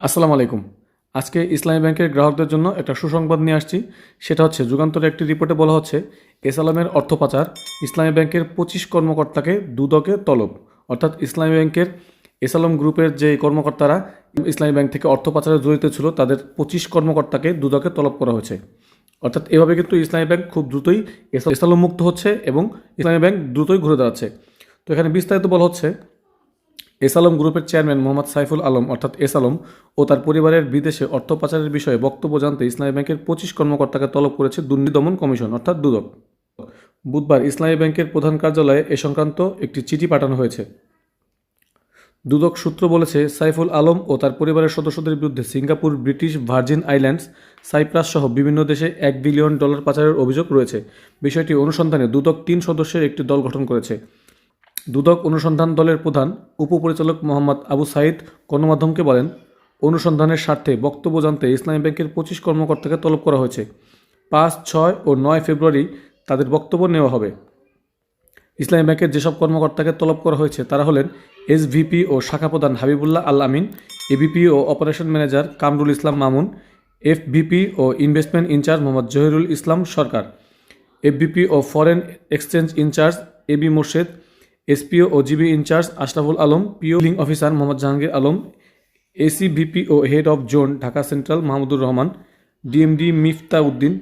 আসসালামু আলাইকুম। আজকে ইসলামী ব্যাংকের গ্রাহকদের জন্য একটা সুসংবাদ নিয়ে আসছি। সেটা হচ্ছে যুগান্তরের একটি রিপোর্টে বলা হচ্ছে এসালামের অর্থ পাচার ইসলামী ব্যাংকের পঁচিশ কর্মকর্তাকে দুদকে তলব। অর্থাৎ ইসলামী ব্যাংকের এসালাম গ্রুপের যে কর্মকর্তারা ইসলামী ব্যাংক থেকে অর্থ পাচারে জড়িত ছিল, তাদের পঁচিশ কর্মকর্তাকে দুদকে তলব করা হয়েছে। অর্থাৎ এভাবে কিন্তু ইসলামী ব্যাংক খুব দ্রুতই এসা- এসালাম মুক্ত হচ্ছে এবং ইসলামী ব্যাংক দ্রুতই ঘুরে দাঁড়াচ্ছে। তো এখানে বিস্তারিত বলা হচ্ছে এস আলম গ্রুপের চেয়ারম্যান মোহাম্মদ সাইফুল আলম, অর্থাৎ এস আলম ও তার পরিবারের বিদেশে অর্থ পাচারের বিষয়ে বক্তব্য জানতে ইসলামী ব্যাংকের পঁচিশ কর্মকর্তাকে তলব করেছে দুর্নীতি দমন কমিশন, অর্থাৎ দুদক। বুধবার ইসলামী ব্যাংকের প্রধান কার্যালয়ে এ সংক্রান্ত একটি চিঠি পাঠানো হয়েছে। দুদক সূত্র বলেছে, সাইফুল আলম ও তার পরিবারের সদস্যদের বিরুদ্ধে Singapore, British Virgin Islands, Cyprus সহ বিভিন্ন দেশে এক বিলিয়ন ডলার পাচারের অভিযোগ রয়েছে। বিষয়টি অনুসন্ধানে দুদক তিন সদস্যের একটি দল গঠন করেছে। দুদক অনুসন্ধান দলের প্রধান উপপরিচালক মোহাম্মদ আবু সাইদ গণমাধ্যমকে বলেন, অনুসন্ধানের স্বার্থে বক্তব্য জানতে ইসলামী ব্যাংকের পঁচিশ কর্মকর্তাকে তলব করা হয়েছে। পাঁচ, ছয় ও নয় ফেব্রুয়ারি তাদের বক্তব্য নেওয়া হবে। ইসলামী ব্যাংকের যেসব কর্মকর্তাকে তলব করা হয়েছে, তারা হলেন এসভিপি ও শাখা প্রধান Habibullah Al Amin, AVP O operation manager Kamrul Islam Mamun, FVP O investment in charge Mohammad Zahirul Islam Sarkar, FVP O foreign exchange in charge A B Morshed SPO O GB in charge Ashraful Alam, PO link officer Mohammad Jahangir Alam ACVP O head of zone Dhaka central Mahmudur Rahman, DMD Mifta Uddin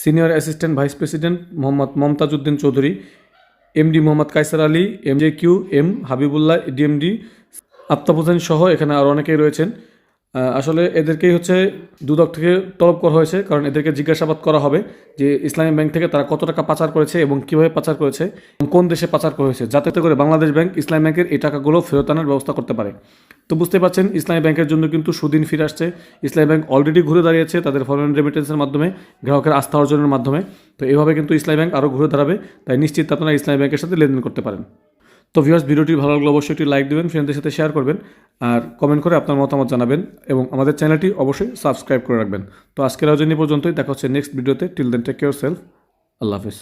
senior assistant vice president Mohammad Momtaz Uddin Chowdhury, MD Mohammad Kaiser Ali M J Q M Habibullah, DMD Aftab Hossain সহ এখানে আরও অনেকেই রয়েছেন। আসলে এদেরকেই হচ্ছে দুদক থেকে তলব করা হয়েছে, কারণ এদেরকে জিজ্ঞাসাবাদ করা হবে যে ইসলামী ব্যাংক থেকে তারা কত টাকা পাচার করেছে এবং কীভাবে পাচার করেছে এবং কোন দেশে পাচার করা হয়েছে, যাতে করে বাংলাদেশ ব্যাংক ইসলামী ব্যাংকের এই টাকাগুলো ফেরত আনার ব্যবস্থা করতে পারে। তো বুঝতে পারছেন, ইসলামী ব্যাংকের জন্য কিন্তু সুদিন ফিরে আসছে। ইসলামী ব্যাংক অলরেডি ঘুরে দাঁড়িয়েছে তাদের ফরেন রেমিটেন্সের মাধ্যমে, গ্রাহকের আস্থা অর্জনের মাধ্যমে। তো এভাবে কিন্তু ইসলামী ব্যাংক আরও ঘুরে দাঁড়াবে, তাই নিশ্চিত আপনারা ইসলামী ব্যাংকের সাথে লেনদেন করতে পারেন। তো ভিউয়ার্স ভিডিওটি ভালো লাগলে অবশ্যই একটি লাইক দেবেন ফ্রেন্ডদের সাথে শেয়ার করবেন, আর কমেন্ট করে আপনার মতামত জানাবেন এবং আমাদের চ্যানেলটি অবশ্যই সাবস্ক্রাইব করে রাখবেন। তো আজকের আয়োজন পর্যন্তই, দেখা হচ্ছে নেক্সট ভিডিওতে till then take care self আল্লাহ হাফিজ।